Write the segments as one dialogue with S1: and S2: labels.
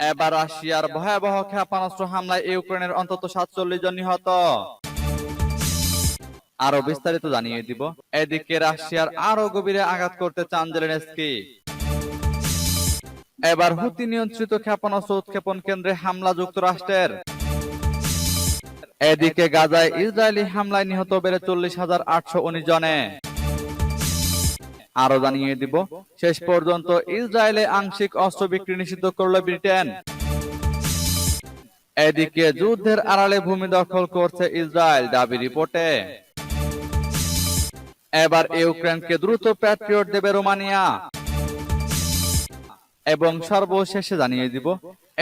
S1: এবার রাশিয়ার ভয়াবহ ক্ষেপণাস্ত্র হামলায় ইউক্রেনের অন্তত সাতচল্লিশ জন নিহত। আরও বিস্তারিত জানিয়ে দিব। এদিকে রাশিয়ার আরও গভীরে আঘাত করতে চান জেলেনস্কি। এবার হুতি নিয়ন্ত্রিত ক্ষেপণাস্ত্র উৎক্ষেপণ কেন্দ্রে হামলা যুক্তরাষ্ট্রের। এদিকে গাজায় ইসরায়েলি হামলায় নিহত বেড়ে চল্লিশ হাজার আটশো উনিশ জনে। আরও জানিয়ে দিব, শেষ পর্যন্ত ইসরায়েলে আংশিক অস্ত্র বিক্রি নিষিদ্ধ করল ব্রিটেন। এদিকে যুদ্ধের আড়ালে ভূমি দখল করছে ইসরায়েল, দাবি রিপোর্টে। এবার ইউক্রেনকে দ্রুত প্যাট্রিয়ট দেবে রোমানিয়া। এবং সর্বশেষে জানিয়ে দিব,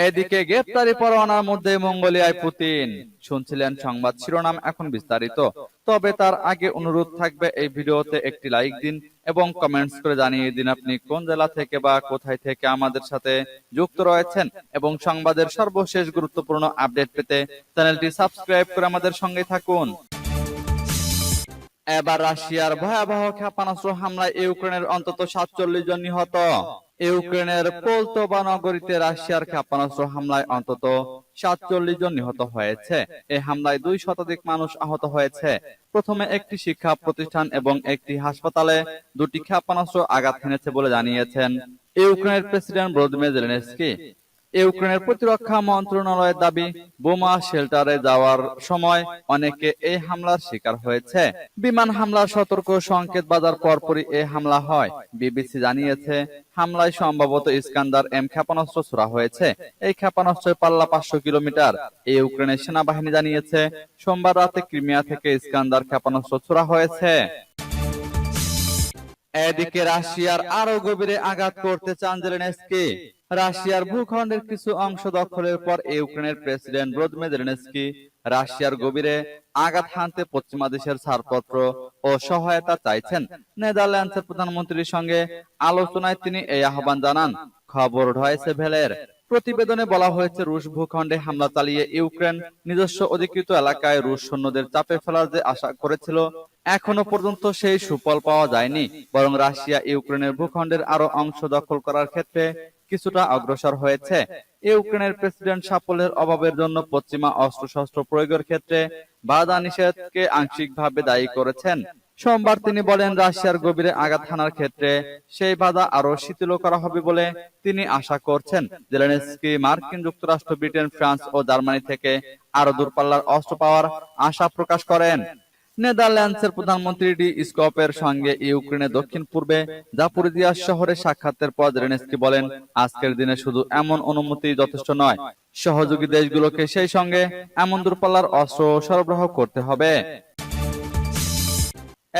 S1: এদিকে গ্রেপ্তারি পরোয়ানার মধ্যে মঙ্গোলিয়ায় পুতিন। শুনছিলেন সংবাদ শিরোনাম এখন বিস্তারিত। তবে তার আগে অনুরোধ থাকবে এই ভিডিওতে একটি লাইক দিন এবং কমেন্টস করে জানিয়ে দিন আপনি কোন জেলা থেকে বা কোথায় থেকে আমাদের সাথে যুক্ত রয়েছেন এবং সংবাদের সর্বশেষ গুরুত্বপূর্ণ আপডেট পেতে চ্যানেলটি সাবস্ক্রাইব করে আমাদের সঙ্গে থাকুন। এবার রাশিয়ার ভয়াবহ ক্ষেপণাস্ত্র হামলায় ইউক্রেনের অন্তত সাতচল্লিশ জন নিহত। ইউক্রেনের পোলতোবা নগরীতে রাশিয়ার ক্ষেপণাস্ত্র হামলায় অন্তত সাতচল্লিশ জন নিহত হয়েছে। এই হামলায় দুই শতাধিক মানুষ আহত হয়েছে। প্রথমে একটি শিক্ষা প্রতিষ্ঠান এবং একটি হাসপাতালে দুটি ক্ষেপণাস্ত্র আঘাত হেনেছে বলে জানিয়েছেন ইউক্রেনের প্রেসিডেন্ট ভ্লাদিমির জেলেনস্কি। ইউক্রেনের প্রতিরক্ষা মন্ত্রণালয়ের দাবি, বোমা শেল্টারে যাওয়ার সময় অনেকে এই হামলার শিকার হয়েছে। বিমান হামলার সতর্ক সংকেত বাজার পরপরই এই হামলা হয়। বিবিসি জানিয়েছে, হামলায় সম্ভবত ইস্কান্দার এম ক্ষেপণাস্ত্র ছোড়া হয়েছে। এই ক্ষেপণাস্ত্রের পাল্লা পাঁচশো কিলোমিটার। এই ইউক্রেনের সেনাবাহিনী জানিয়েছে, সোমবার রাতে ক্রিমিয়া থেকে ইস্কান্দার ক্ষেপণাস্ত্র ছোড়া হয়েছে। এদিকে রাশিয়ার আরও গভীরে আঘাত করতে চান জেলেনস্কি। রাশিয়ার ভূখণ্ডের কিছু অংশ দখলের পর ইউক্রেনের প্রেসিডেন্ট ভ্লাদিমির জেলেনস্কি রাশিয়ার গভীরে আঘাত হানতে পশ্চিমা দেশের ছাড়পত্র ও সহায়তা চাইছেন। নেদারল্যান্ডসের প্রধানমন্ত্রীর সঙ্গে আলোচনায় তিনি এই আহ্বান জানান। খবর ঢয়েছে ভেলের। প্রতিবেদনে বলা হয়েছে, রুশ ভূখণ্ডে হামলা চালিয়ে ইউক্রেন নিজস্ব অধিকৃত এলাকায় রুশ সৈন্যদের চাপে ফেলার যে আশা করেছিল, এখনও পর্যন্ত সেই সুফল পাওয়া যায়নি। বরং রাশিয়া ইউক্রেনের ভূখণ্ডের আরও অংশ দখল করার ক্ষেত্রে কিছুটা অগ্রসর হয়েছে। ইউক্রেনের প্রেসিডেন্ট সাফল্যের অভাবের জন্য পশ্চিমা অস্ত্রশস্ত্র প্রয়োগের ক্ষেত্রে বাধা নিষেধকে আংশিকভাবে দায়ী করেছেন। সোমবার তিনি বলেন রাশিয়ার গভীরে আঘাত হানার ক্ষেত্রে সেই বাধা আরও শিথিল করা হবে বলে তিনি আশা করছেন। জেলেনস্কি মার্কিন যুক্তরাষ্ট্র ব্রিটেন ফ্রান্স ও জার্মানি থেকে আরও দূরপাল্লার অস্ত্র পাওয়ার আশা প্রকাশ করেন। নেদারল্যান্ডসের প্রধানমন্ত্রী ডি স্কপের সঙ্গে ইউক্রেনের দক্ষিণ পূর্বে জাপুরিদিয়া শহরে সাক্ষাতের পর জেলেনস্কি বলেন আজকের দিনে শুধু এমন অনুমতি যথেষ্ট নয়। সহযোগী দেশগুলোকে সেই সঙ্গে এমন দূরপাল্লার অস্ত্র সরবরাহ করতে হবে।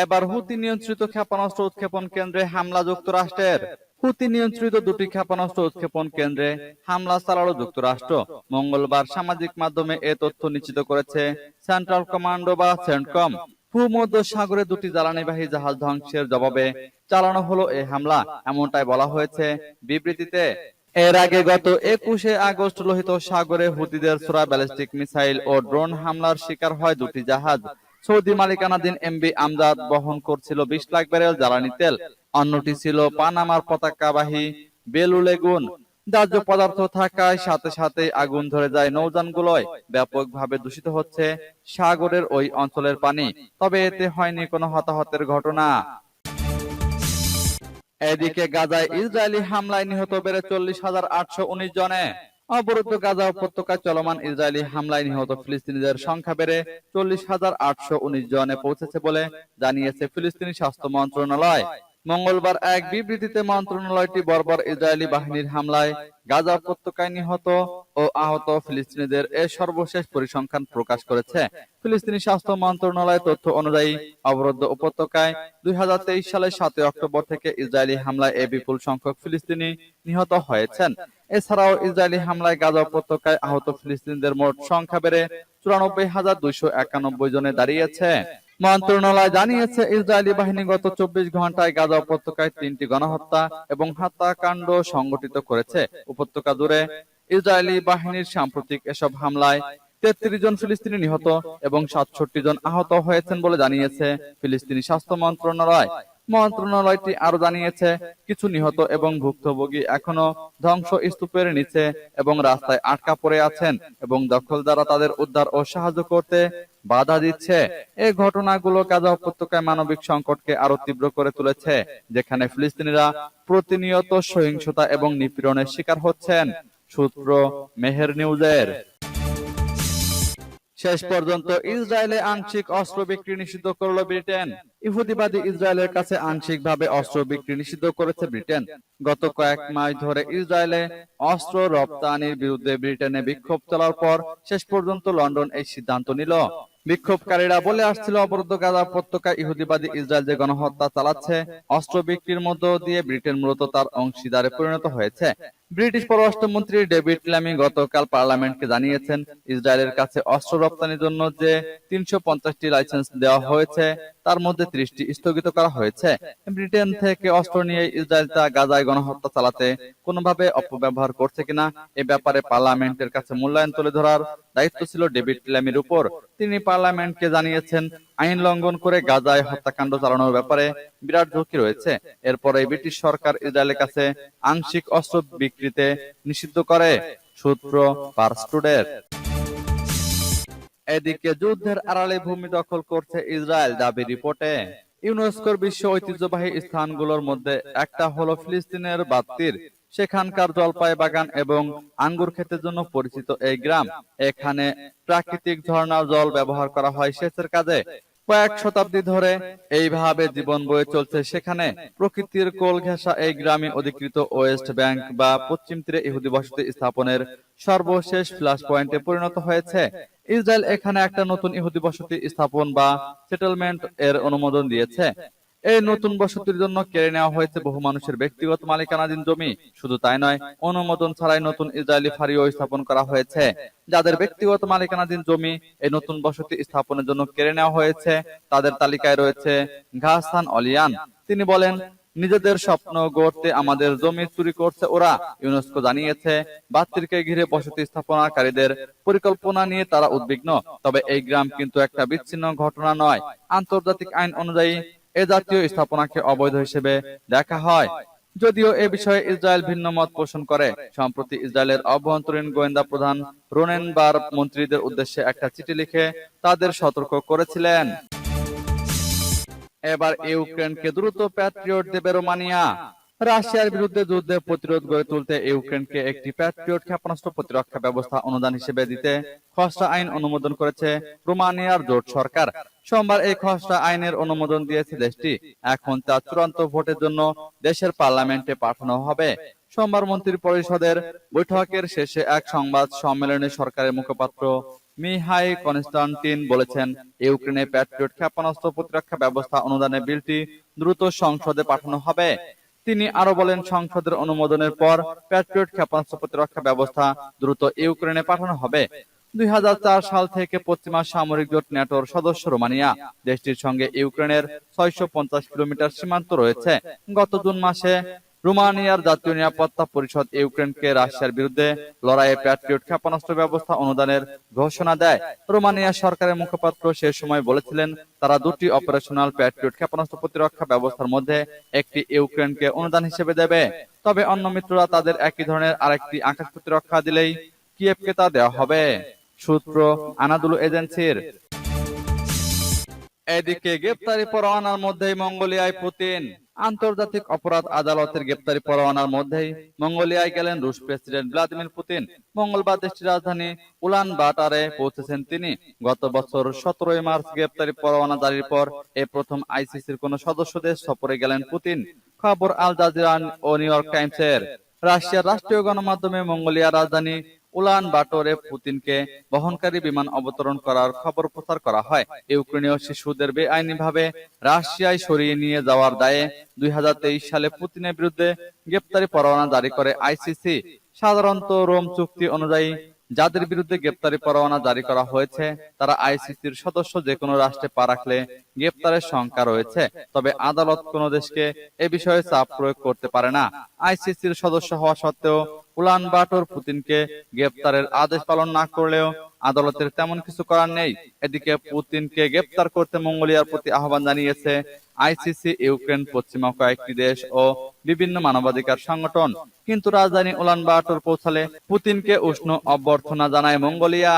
S1: এবার হুতি নিয়ন্ত্রিত ক্ষেপণাস্ত্র উৎক্ষেপণ কেন্দ্রে হামলা যুক্তরাষ্ট্রের। হুতি নিয়ন্ত্রিত দুটি ক্ষেপণাস্ত্র উৎক্ষেপণ কেন্দ্রে হামলা চালালো যুক্তরাষ্ট্র। মঙ্গলবার সামাজিক মাধ্যমে এ তথ্য নিশ্চিত করেছে সেন্ট্রাল কমান্ডো বা সেন্টকম। ভূমধ্য সাগরে দুটি জ্বালানিবাহী জাহাজ ধ্বংসের জবাবে চালানো হলো এই হামলা। এমনটাই বলা হয়েছে বিবৃতিতে। এর আগে গত একুশে আগস্ট লোহিত সাগরে হুতিদের ছোড়া ব্যালিস্টিক মিসাইল ও ড্রোন হামলার শিকার হয় দুটি জাহাজ। সৌদি মালিকানাধীন এমবি আমজাদ বহন করছিল বিশ লাখ ব্যারেল জ্বালানি তেল। অন্যটি ছিল পানামার পতাকাবাহী বেলুলেগুন দাহ্য পদার্থ থাকায় সাথে সাথে আগুন ধরে যায় নৌযানগুলোয়। ব্যাপকভাবে দূষিত হচ্ছে সাগরের ওই অঞ্চলের পানি। তবে এতে হয়নি কোনো হতাহতের ঘটনা। এদিকে গাজায় ইসরায়েলি হামলায় নিহত বেড়ে চল্লিশ হাজার আটশো উনিশ জনে। অবরুদ্ধ গাজা উপত্যকায় চলমান ইসরায়েলি হামলায় নিহত ফিলিস্তিনিদের সংখ্যা বেড়ে চল্লিশ হাজার আটশো উনিশ জনে পৌঁছেছে বলে জানিয়েছে ফিলিস্তিনি স্বাস্থ্য মন্ত্রণালয়। মঙ্গলবার এক বিবৃতিতে মন্ত্রণালয়টি বর্বর ইসরায়েলি বাহিনীর হামলায় গাজা উপত্যকায় নিহত ও আহত ফিলিস্তিনিদের এ সর্বশেষ পরিসংখ্যান প্রকাশ করেছে। ফিলিস্তিনি স্বাস্থ্য মন্ত্রণালয় তথ্য অনুযায়ী অবরুদ্ধ উপত্যকায় দুই হাজার তেইশ সালের সাতই অক্টোবর থেকে ইসরায়েলি হামলায় এ বিপুল সংখ্যক ফিলিস্তিনি নিহত হয়েছেন। এছাড়াও ইসরায়েলি হামলায় গাজা উপত্যকায় আহত ফিলিস্তিনিদের মোট সংখ্যা বেড়ে চুরানব্বই হাজার দুইশো একানব্বই জনে দাঁড়িয়েছে। মন্ত্রণালয় জানিয়েছে, ইসরায়েলি বাহিনী গত চব্বিশ ঘন্টায় গাজা উপত্যকায় তিনটি গণহত্যা এবং হত্যাকাণ্ড সংগঠিত করেছে। উপত্যকা জুড়ে ইসরায়েলি বাহিনীর সাম্প্রতিক এসব হামলায় তেত্রিশ জন ফিলিস্তিনি নিহত এবং সাতষট্টি জন আহত হয়েছেন বলে জানিয়েছে ফিলিস্তিনি স্বাস্থ্য মন্ত্রণালয়। মন্ত্রণালয়টি আরও জানিয়েছে, কিছু নিহত এবং ভুক্তভোগী এখনও ধ্বংস স্তূপের নিচে এবং রাস্তায় আটকা পড়ে আছেন এবং দখলদাররা তাদের উদ্ধার ও সাহায্য করতে বাধা দিচ্ছে। এই ঘটনাগুলো গাজা উপত্যকায় মানবিক সংকটকে আরও তীব্র করে তুলেছে, যেখানে ফিলিস্তিনিরা প্রতিনিয়ত সহিংসতা এবং নিপীড়নের শিকার হচ্ছেন, সূত্র মেহের নিউজের। শেষ পর্যন্ত ইসরায়েলে আংশিক অস্ত্র বিক্রি নিষিদ্ধ করল ব্রিটেন। ইহুদিবাদী ইসরায়েলের কাছে আংশিকভাবে অস্ত্র বিক্রি নিষিদ্ধ করেছে ব্রিটেন। গত কয়েক মাস ধরে ইসরায়েলে অস্ত্র রপ্তানির বিরুদ্ধে ব্রিটেনে বিক্ষোভ চলার পর শেষ পর্যন্ত লন্ডন এই সিদ্ধান্ত নিল। বিক্ষোভকারীরা বলে আসছিল, অবরুদ্ধ গাজা উপত্যকা ইহুদিবাদী ইসরায়েল যে গণহত্যা চালাচ্ছে, অস্ত্র বিক্রির মধ্য দিয়ে ব্রিটেন মূলত তার অংশীদারে পরিণত হয়েছে। ব্রিটিশ পররাষ্ট্রমন্ত্রী ডেভিড ল্যামি গতকাল পার্লামেন্টকে জানিয়েছেন, ইসরায়েলের কাছে অস্ত্র রপ্তানির জন্য যে তিনশো পঞ্চাশটি লাইসেন্স দেওয়া হয়েছে, তার মধ্যে ত্রিশটি স্থগিত করা হয়েছে। ব্রিটেন থেকে অস্ত্র নিয়ে ইসরায়েল তা গাজায় গণহত্যা চালাতে কোনোভাবে অপব্যবহার করছে কিনা, এ ব্যাপারে পার্লামেন্টের কাছে মূল্যায়ন তুলে ধরার দায়িত্ব ছিল ডেভিড ল্যামির উপর। তিনি পার্লামেন্টকে জানিয়েছেন, আইন লঙ্ঘন করে গাজায় হত্যাকাণ্ড চালানোর ব্যাপারে বিরাট ঝুঁকি রয়েছে। এরপরে ব্রিটিশ সরকার ইসরায়েলের কাছে আংশিক অস্ত্র বিক্রিতে নিষিদ্ধ করে। সূত্র পার্সটুডের এদিকে যুদ্ধের আড়ালে ভূমি দখল করছে ইসরায়েল দাবি রিপোর্টে। ইউনেস্কোর বিশ্ব ঐতিহ্যবাহী স্থানগুলোর মধ্যে একটা হলো ফিলিস্তিনের বাত্তির, সেখানকার জলপাই বাগান এবং আঙ্গুর ক্ষেতের জন্য পরিচিত এই গ্রাম। এখানে প্রাকৃতিক ঝর্ণার জল ব্যবহার করা হয় সেচের কাজে। কয়েক শতাব্দী ধরে এইভাবে জীবন বয়ে চলছে সেখানে। প্রকৃতির কোল ঘেঁষা এই গ্রামে অধিকৃত ওয়েস্ট ব্যাংক বা পশ্চিম তীরে ইহুদি বসতি স্থাপনের সর্বশেষ ফ্ল্যাশ পয়েন্টে পরিণত হয়েছে। ইসরায়েল এখানে একটা নতুন ইহুদি বসতি স্থাপন বা সেটেলমেন্ট এর অনুমোদন দিয়েছে। এই নতুন বসতির জন্য কেড়ে নেওয়া হয়েছে বহু মানুষের ব্যক্তিগত মালিকানাধীন জমি। শুধু তাই নয় অনুমোদন ছাড়াই নতুন ইসরায়েলি ফাঁড়িও স্থাপন করা হয়েছে। যাদের ব্যক্তিগত মালিকানাধীন জমি এই নতুন বসতি স্থাপনের জন্য কেড়ে নেওয়া হয়েছে। তাদের তালিকায় রয়েছে ঘাসান অলিয়ান। তিনি বলেন নিজেদের স্বপ্ন গড়তে আমাদের জমি চুরি করছে ওরা। ইউনেস্কো জানিয়েছে বাত্তিরকে ঘিরে বসতি স্থাপনাকারীদের পরিকল্পনা নিয়ে তারা উদ্বিগ্ন। তবে এই গ্রাম কিন্তু একটা বিচ্ছিন্ন ঘটনা নয়। আন্তর্জাতিক আইন অনুযায়ী, এ জাতীয় স্থাপনাকে অবৈধ হিসেবে দেখা হয়। যদিও এ বিষয়ে ইসরায়েল ভিন্ন মত পোষণ করে। সম্প্রতি ইসরায়েলের অভ্যন্তরীণ গোয়েন্দা প্রধান রোনেন বার মন্ত্রীদের উদ্দেশ্যে একটা চিঠি লিখে তাদের সতর্ক করেছিলেন। এবার ইউক্রেনকে দ্রুত প্যাট্রিয়ট দেবে রোমানিয়া। রাশিয়ার বিরুদ্ধে যুদ্ধে প্রতিরোধ গড়ে তুলতে ইউক্রেনকে একটি প্যাট্রিয়ট ক্ষেপণাস্ত্র প্রতিরক্ষা ব্যবস্থা অনুদান হিসেবে দিতে খসড়া আইন অনুমোদন করেছে রোমানিয়ার জোট সরকার। সোমবার এই খসড়া আইনের অনুমোদন দিয়েছে দেশটি। এখন তা চূড়ান্ত ভোটের জন্য দেশের পার্লামেন্টে পাঠানো হবে। সোমবার মন্ত্রী পরিষদের বৈঠকের শেষে এক সংবাদ সম্মেলনে সরকারের মুখপাত্র মিহাই কনস্টান্টিন বলেছেন, ইউক্রেনে প্যাট্রিয়ট ক্ষেপণাস্ত্র প্রতিরক্ষা ব্যবস্থা অনুদানের বিলটি দ্রুত সংসদে পাঠানো হবে। তিনি আরও বলেন, সংসদের অনুমোদনের পর প্যাট্রিয়ট ক্ষেপণাস্ত্র প্রতিরক্ষা ব্যবস্থা দ্রুত ইউক্রেনে পাঠানো হবে। দুই হাজার চার সাল থেকে পশ্চিমা সামরিক জোট ন্যাটোর সদস্য রোমানিয়া। দেশটির সঙ্গে ইউক্রেনের ছয়শো পঞ্চাশ কিলোমিটার সীমান্ত রয়েছে। গত জুন মাসে রোমানিয়ার জাতীয় নিরাপত্তা পরিষদ ইউক্রেনকে রাশিয়ার বিরুদ্ধে লড়াইয়ে প্যাট্রিয়ট ক্ষেপণাস্ত্র ব্যবস্থা অনুদানের ঘোষণা দেয়। রোমানিয়া সরকারের মুখপাত্র সে সময় বলেছিলেন, তারা দুটি অপারেশনাল প্যাট্রিয়ট ক্ষেপণাস্ত্র প্রতিরক্ষা ব্যবস্থার মধ্যে একটি ইউক্রেনকে অনুদান হিসেবে দেবে। তবে অন্য মিত্ররা তাদের একই ধরনের আরেকটি আকাশ প্রতিরক্ষা দিলেই কিয়েভকে তা দেওয়া হবে। সূত্র আনাদুলু এজেন্সির। এদিকে গ্রেপ্তারি পরোয়ানার মধ্যেই মঙ্গোলিয়ায় পুতিন। আন্তর্জাতিক অপরাধ আদালতের গ্রেপ্তারি পরোয়ানার মধ্যেই মঙ্গোলিয়ায় গেলেন রুশ প্রেসিডেন্ট ভ্লাদিমির পুতিন। মঙ্গলবার দেশটির রাজধানী উলান বাটারে পৌঁছেছেন তিনি। গত বছর সতেরোই মার্চ গ্রেপ্তারি পরোয়ানা জারির পর এ প্রথম আইসিসির কোন সদস্য দেশ সফরে গেলেন পুতিন। খবর আল জাজিরা ও নিউ ইয়র্ক টাইমসের। রাশিয়ার রাষ্ট্রীয় গণমাধ্যমে মঙ্গোলিয়ার রাজধানী উলান বাটোরে পুতিনকে বহনকারী বিমান অবতরণ করার খবর প্রচার করা হয়। ইউক্রেনীয় শিশুদের বেআইনিভাবে রাশিয়ায় সরিয়ে নিয়ে যাওয়ার দায়ে দুই সালে পুতিনের বিরুদ্ধে গ্রেপ্তারি পরোয়ানা জারি করে আইসিসি। সাধারণত রোম চুক্তি অনুযায়ী যাদের বিরুদ্ধে গ্রেপ্তারি পরোয়ানা জারি করা হয়েছে, তারা আইসিসির সদস্য যে কোনো রাষ্ট্রে পা রাখলে গ্রেপ্তারের সংখ্যা রয়েছে। তবে আদালত কোনো দেশকে এ বিষয়ে চাপ প্রয়োগ করতে পারে না। আইসিসির সদস্য হওয়া সত্ত্বেও উলান বাটর পুতিনকে গ্রেপ্তারের আদেশ পালন না করলেও আদালতের তেমন কিছু করার নেই। এদিকে পুতিনকে গ্রেপ্তার করতে মঙ্গোলিয়ার প্রতি আহ্বান জানিয়েছে আইসিসি, ইউক্রেন, পশ্চিমা কয়েকটি দেশ ও বিভিন্ন মানবাধিকার সংগঠন। কিন্তু রাজধানী উলান বাটর পৌঁছালে পুতিনকে উষ্ণ অভ্যর্থনা জানায় মঙ্গোলিয়া।